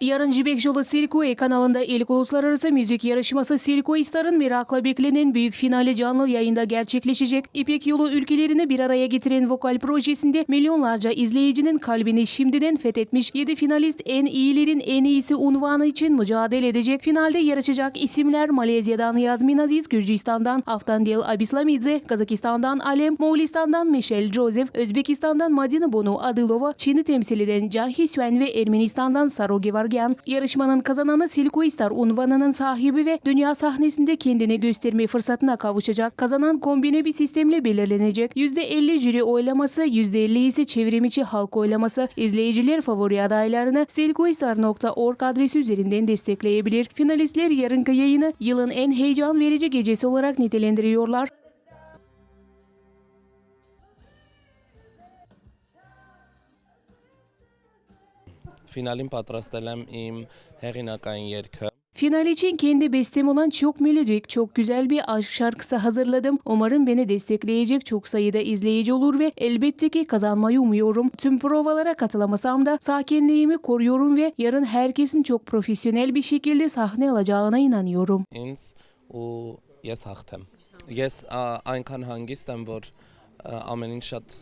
Yarın Cibek Yolu Silkue kanalında ilk uluslararası müzik yarışması Silkue Star'ın merakla beklenen büyük finali canlı yayında gerçekleşecek. İpek Yolu ülkelerini bir araya getiren vokal projesinde milyonlarca izleyicinin kalbini şimdiden fethetmiş 7 finalist en iyilerin en iyisi unvanı için mücadele edecek. Finalde yarışacak isimler Malezya'dan Yazmin Aziz, Gürcistan'dan Aftandil Abislamidze, Kazakistan'dan Alem, Moğolistan'dan Michelle Joseph, Özbekistan'dan Madina Bonu Adılova, Çin'i temsil eden Cahi Sven ve Ermenistan'dan Saro Gevargyan. Yarışmanın kazananı Silkue Star unvanının sahibi ve dünya sahnesinde kendini gösterme fırsatına kavuşacak. Kazanan kombine bir sistemle belirlenecek. %50 jüri oylaması, %50 ise çevrimiçi halk oylaması. İzleyiciler favori adaylarını silkuestar.org adresi üzerinden destekleyebilir. Finalistler yarınki yayını yılın en heyecan verici gecesi olarak nitelendiriyorlar. Finalin պատրաստել եմ իմ հեղինակային երգը։ Final için kendi bestem olan çok melodik, çok güzel bir aşk şarkısı hazırladım. Umarım beni destekleyecek çok sayıda izleyici olur ve elbette ki kazanmayı umuyorum. Tüm provalara katılamasam da sakinliğimi koruyorum ve yarın herkesin çok profesyonel bir şekilde sahne alacağına inanıyorum. Ինձ ու ես հաղթեմ։ Ես ա, այնքան հանգիստ եմ, որ ա, ամեն ինչ շատ